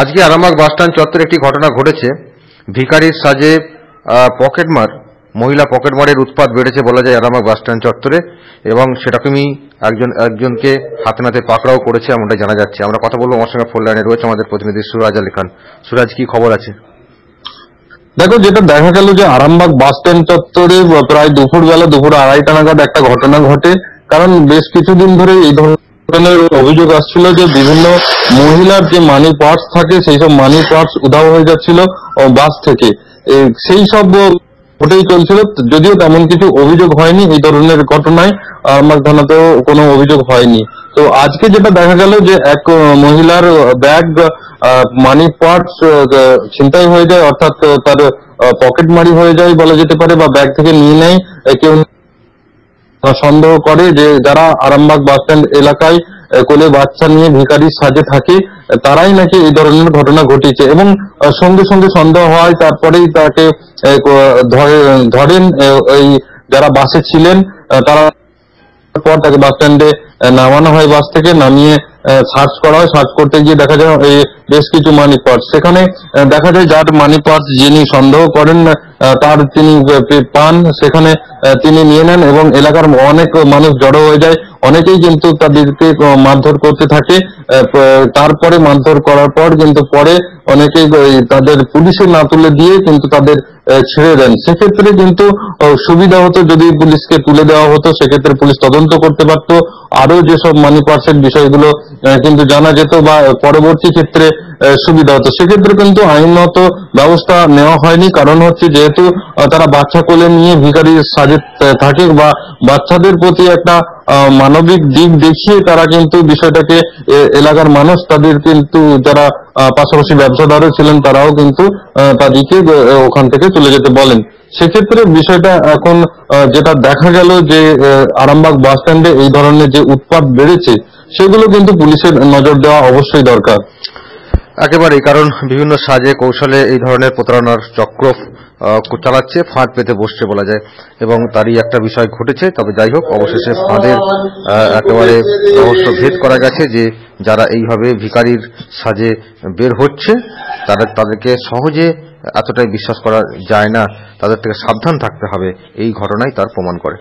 আজকে আরামবাগ বাসস্ট্যান্ড চত্বরে একটি ঘটনা ঘটেছে। ভিকারির সাজে পকেটমার মহিলা পকেটমারের উৎপাত বেড়েছে বলা যায় আরামবাগ বাসস্ট্যান্ড চত্বরে এবং সেরকমই একজন, একজনকে হাতে নাতে পাকড়াও করেছে এমনটা জানা যাচ্ছে। আমরা কথা বলব আমার সঙ্গে ফোন লাইনে রয়েছে আমাদের প্রতিনিধি সুরাজ আলী খান। সুরাজ, কি খবর আছে? দেখো, যেটা দেখা গেল যে আরামবাগ বাস স্ট্যান্ড চত্বরে প্রায় দুপুর বেলা দুপুর আড়াইটা নাগাদ একটা ঘটনা ঘটে। কারণ বেশ কিছুদিন ধরে এই ধরনের অভিযোগ আসছিল যে বিভিন্ন মহিলার যে মানি পার্স থাকে সেই সব মানি পার্স উধাও হয়ে যাচ্ছিল বাস থেকে। সেই সব ঘটেই চলছিল, যদিও তেমন কিছু অভিযোগ হয়নি এই ধরনের ঘটনায়, আমার থানাতেও কোনো অভিযোগ হয়নি। তো আজকে যেটা দেখা গেল যে এক মহিলার ব্যাগ মানি পার্টস ছিনতাই হয়ে যায়, অর্থাৎ তার পকেট মারি হয়ে যায় বলা যেতে পারে, বা ব্যাগ থেকে নিয়ে নেয় কেউ সন্দেহ করে যে যারা আরামবাগ বাস স্ট্যান্ড এলাকায় কোলে বাচ্চা নিয়ে ভিকারির সাজে থাকে তারাই নাকি এই ধরনের ঘটনা ঘটেছে এবং সঙ্গে সঙ্গে সন্দেহ হয়, তারপরেই তাকে ধরে- ধরেন এই যারা বাসে ছিলেন তারা পর তাকে বাস স্ট্যান্ডে নামানো হয় বাস থেকে, নামিয়ে সার্চ করা হয় সার্চ করতে গিয়ে দেখা যায় বেশ কিছু মানি পার্স সেখানে দেখা যায় যার মানি পার্স যিনি সন্দেহ করেন তার তিনি পান, সেখানে তিনি নিয়ে নেন এবং এলাকার অনেক মানুষ জড়ো হয়ে যায়। অনেকেই কিন্তু তাদেরকে মারধর করতে থাকে। তারপরে মারধর করার পর কিন্তু পরে অনেকেই ওই তাদের পুলিশে না তুলে দিয়ে কিন্তু তাদের ছেড়ে দেন। সেক্ষেত্রে কিন্তু সুবিধা হতো যদি পুলিশকে তুলে দেওয়া হতো সেক্ষেত্রে পুলিশ তদন্ত করতে পারতো। আরও যেসব মানি পার্সের বিষয়গুলো কিন্তু জানা যেত বা পরবর্তী ক্ষেত্রে সুবিধা হতো। সেক্ষেত্রে কিন্তু আইনত ব্যবস্থা নেওয়া হয়নি। কারণ হচ্ছে যেহেতু তারা বাচ্চা কোলে নিয়ে ভিখারির সাজে থাকে বা বাচ্চাদের প্রতি একটা মানবিক দিক দেখিয়ে তারা কিন্তু বিষয়টাকে এলাকার মানুষ তাদের কিন্তু আহ, পাশাপাশি ব্যবসাদারও ছিলেন তারাও কিন্তু তাদেরকে ওখান থেকে চলে যেতে বলেন। সেক্ষেত্রে বিষয়টা এখন যেটা দেখা গেল যে আরামবাগ বাস স্ট্যান্ডে এই ধরনের যে উৎপাত বেড়েছে, সেগুলো কিন্তু পুলিশের নজর দেওয়া অবশ্যই দরকার। একেবারেই, কারণ বিভিন্ন সাজে, কৌশলে এই ধরনের প্রতারণার চক্র চালাচ্ছে, ফাঁদ পেতে বসছে বলা যায়। এবং তারই একটা বিষয় ঘটেছে, তবে যাই হোক, অবশেষে ফাঁদের একেবারে রহস্য ভেদ করা গেছে যে যারা এইভাবে ভিখারির সাজে বের হচ্ছে, তারা তাদেরকে সহজে এতটাই বিশ্বাস করা যায় না। তাদের থেকে সাবধান থাকতে হবে, এই ঘটনাই তার প্রমাণ করে।